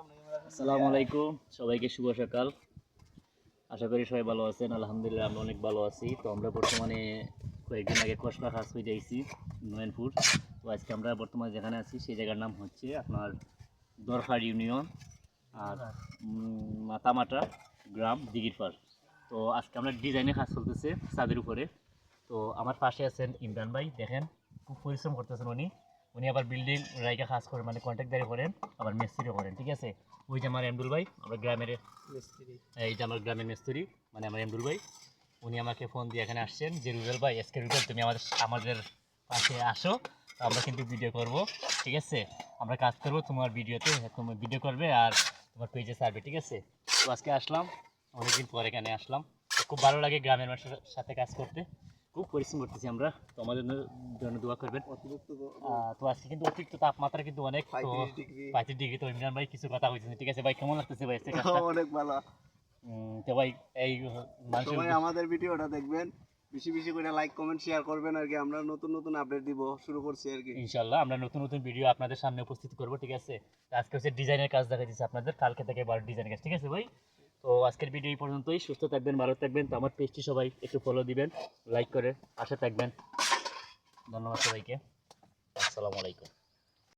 আসসালামু আলাইকুম। সবাইকে শুভ সকাল। আশা করি সবাই ভালো আছেন। আলহামদুলিল্লাহ, আমরা অনেক ভালো আছি। তো আমরা বর্তমানে কয়েকদিন আগে কসবা খাস হয়ে যাইছি, নয়নপুর। তো আজকে আমরা বর্তমানে যেখানে আছি, সেই জায়গার নাম হচ্ছে আপনার দরখার ইউনিয়ন আর মাতামাটা গ্রাম দিঘিরপাড়। তো আজকে আমরা ডিজাইনে কাজ চলতেছে ছাদের উপরে। তো আমার পাশে আছেন ইমরান ভাই। দেখেন, খুব পরিশ্রম করতেছেন উনি। উনি আবার বিল্ডিং রাইকা কাজ করেন মানে কন্ট্রাক্টারি করেন আবার মিস্ত্রিও করেন ঠিক আছে? ওই যে আমার এমদুল ভাই আমরা গ্রামের মিস্ত্রি। এই যে আমার গ্রামের মিস্ত্রি মানে আমার এমদুল ভাই উনি আমাকে ফোন দিয়ে এখানে আসছেন যে রুবেল ভাই এসকে রুবেল তুমি আমাদের আমাদের পাশে আসো তো আমরা কিন্তু ভিডিও করব ঠিক আছে? আমরা কাজ করব তোমার ভিডিওতে তুমি ভিডিও করবে আর তোমার পেজে ছাড়বে ঠিক আছে? তো আজকে আসলাম অনেকদিন পরে এখানে আসলাম। খুব ভালো লাগে গ্রামের মানুষের সাথে কাজ করতে। খুব পরিশ্রম করতেছি আমরা। তো আমাদের জন্য দোয়া করবেন। তো আজকে কিন্তু অতিরিক্ত তাপমাত্রা কিন্তু অনেক পঁয়ত্রিশ ডিগ্রি। তো ইমরান ভাই কিছু কথা হয়েছে ঠিক আছে ভাই কেমন লাগতেছে ভাই অনেক ভালো। তো ভাই এই সবাই আমাদের ভিডিওটা দেখবেন। বেশি বেশি করে লাইক কমেন্ট শেয়ার করবেন আর কি। আমরা নতুন নতুন আপডেট দিব শুরু করছি আর কি। ইনশাল্লাহ আমরা নতুন নতুন ভিডিও আপনাদের সামনে উপস্থিত করব ঠিক আছে? আজকে হচ্ছে ডিজাইনের কাজ দেখা দিচ্ছে আপনাদের। কালকে থেকে বারো ডিজাইনের কাজ ঠিক আছে ভাই? তো আজকের ভিডিও এই পর্যন্তই। সুস্থ থাকবেন, ভালো থাকবেন। তো আমার পেজটি সবাই একটু ফলো দিবেন লাইক করে আশা থাকবেন। ধন্যবাদ সবাইকে। আসসালামু আলাইকুম।